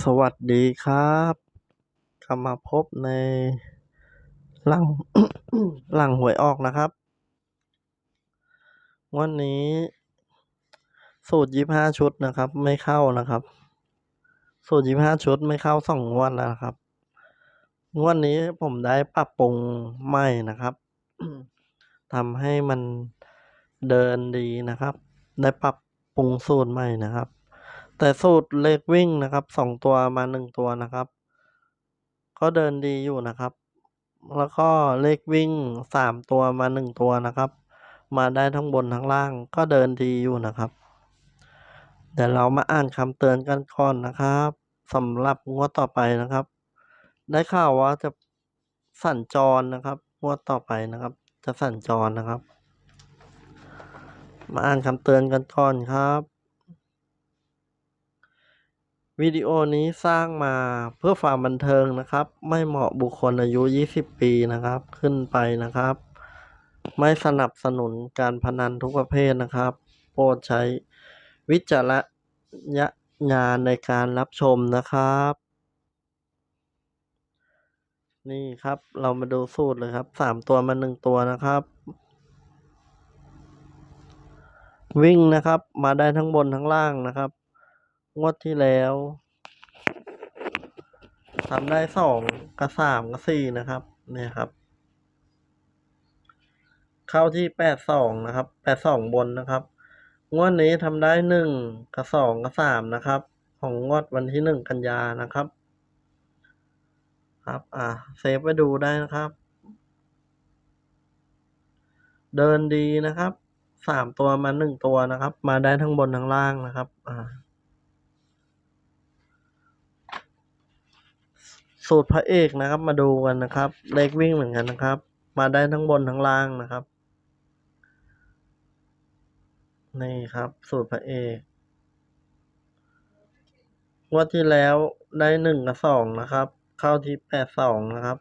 สวัสดีครับกลับมาพบในหลังหลังหวยออกนะครับ วันนี้ สูตรยี่ห้าชุดนะครับ ไม่เข้านะครับ สูตรยี่ห้าชุดไม่เข้าสองงวดแล้วนะครับงวดนี้ผมได้ปรับปรุงใหม่นะครับทำให้มันเดินดีนะครับ ได้ปรับปรุงสูตรใหม่นะครับ แต่สูตรเลขวิ่งนะครับสองตัวมาหนึ่งตัวนะครับ ก็เดินดีอยู่นะครับ แล้วก็เลขวิ่งสามตัวมาหนึ่งตัวนะครับ มาได้ทั้งบนทั้งล่าง ก็เดินดีอยู่นะครับ เดี๋ยวเรามาอ่านคำเตือนกันก่อนนะครับสำหรับงวดต่อไปนะครับ ได้ข่าวว่าจะสัญจรนะครับงวดต่อไปนะครับ จะสัญจรนะครับ มาอ่านคำเตือนกันก่อนครับ วิดีโอนี้สร้างมาเพื่อความบันเทิงนะครับ ไม่เหมาะบุคคลอายุ 20 ปีนะครับ ขึ้นไปนะครับ ไม่สนับสนุนการพนันทุกประเภทนะครับ โปรดใช้วิจารณญาณในการรับชมนะครับ นี่ครับเรามาดูสูตรเลยครับสามตัวมาหนึ่งตัวนะครับ วิ่งนะครับ มาได้ทั้งบนทั้งล่างนะครับ งวดที่แล้วทำได้สองกับสามกับสี่นะครับ เนี่ยครับ เข้าที่แปดสองนะครับแปดสองบนนะครับงวดนี้ทำได้หนึ่งกับสองกับสามนะครับ ของงวดวันที่หนึ่งกันยานะครับ ครับ อ่าเซฟไว้ดูได้นะครับ เดินดีนะครับสามตัวมาหนึ่งตัวนะครับ มาได้ทั้งบนทั้งล่างนะครับ อ่า สูตรพระเอกนะครับ มาดูกันนะครับ เลขวิ่งเหมือนกันนะครับ มาได้ทั้งบนทั้งล่างนะครับ นี่ครับ สูตรพระเอกงวดที่แล้วได้หนึ่งกับสองนะครับ เข้าที่แปดสองนะครับ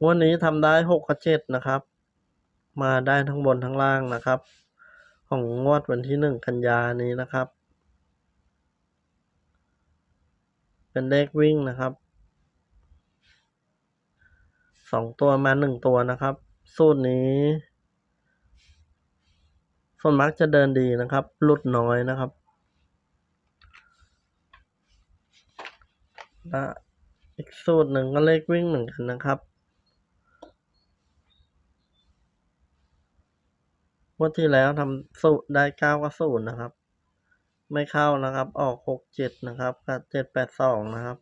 งวดนี้ทำได้หกกับเจ็ดนะครับ มาได้ทั้งบนทั้งล่างนะครับ ของงวดวันที่หนึ่งกันยานี้นะครับ เป็นเลขวิ่งนะครับ สองตัวมาหนึ่งตัวนะครับ สูตรนี้ส่วนมากจะเดินดีนะครับหลุดน้อยนะครับและอีกสูตรหนึ่งก็เลขวิ่งเหมือนกันนะครับงวดที่แล้วทำสูตรได้เก้ากับศูนย์นะครับ ไม่เข้านะครับ ออกหกเจ็ดนะครับกับเจ็ดแปดสองนะครับ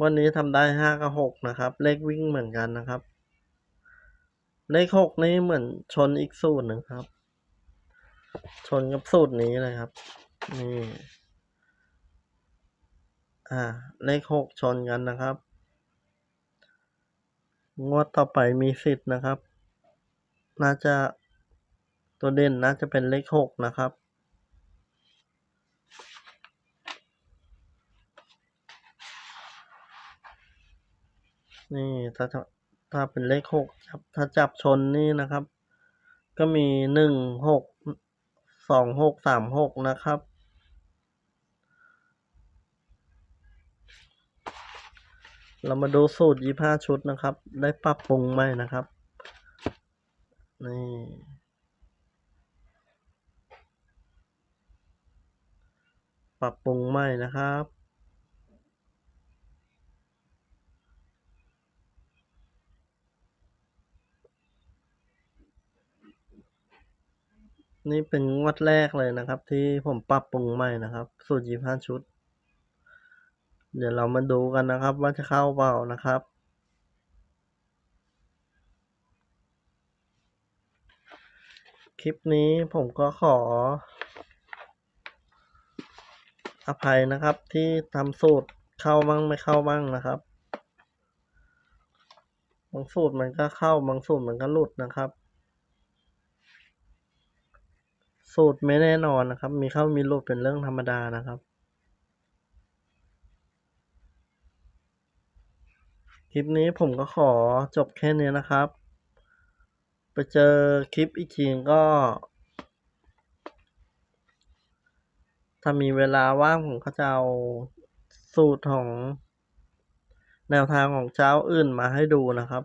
วันนี้ทำได้ห้ากับหกนะครับ เลขวิ่งเหมือนกันนะครับ เลขหกนี้เหมือนชนอีกสูตรหนึ่งครับ ชนกับสูตรนี้เลยครับ นี่ อ่า เลขหกชนกันนะครับ งวดต่อไปมีสิทธิ์นะครับ น่าจะตัวเด่นน่าจะเป็นเลขหกนะครับ นี่ถ้าถ้าเป็นเลขหกจับถ้าจับชนนี่นะครับ ก็มีหนึ่งหกสองหกสามหกนะครับ เรามาดูสูตรยี่ห้าชุดนะครับ ได้ปรับปรุงไหมนะครับ นี่ปรับปรุงใหม่นะครับ นี่เป็นงวดแรกเลยนะครับ ที่ผมปรับปรุงใหม่นะครับ สูตรยี่ห้าชุด เดี๋ยวเรามาดูกันนะครับ ว่าจะเข้าเปล่านะครับ คลิปนี้ผมก็ขอ อภัยนะครับที่ทำสูตรเข้าบ้างไม่เข้าบ้างนะครับ บางสูตรมันก็เข้าบางสูตรมันก็หลุดนะครับ สูตรไม่แน่นอนนะครับ มีเข้ามีหลุดเป็นเรื่องธรรมดานะครับ คลิปนี้ผมก็ขอจบแค่นี้นะครับ ไปเจอคลิปอีกทีก็ ถ้ามีเวลาว่างผมก็จะเอาสูตรของแนวทางของเจ้าอื่นมาให้ดูนะครับ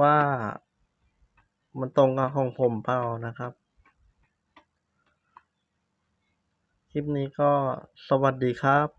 ว่า มันตรงกับของผมเปล่านะครับ คลิปนี้ก็สวัสดีครับ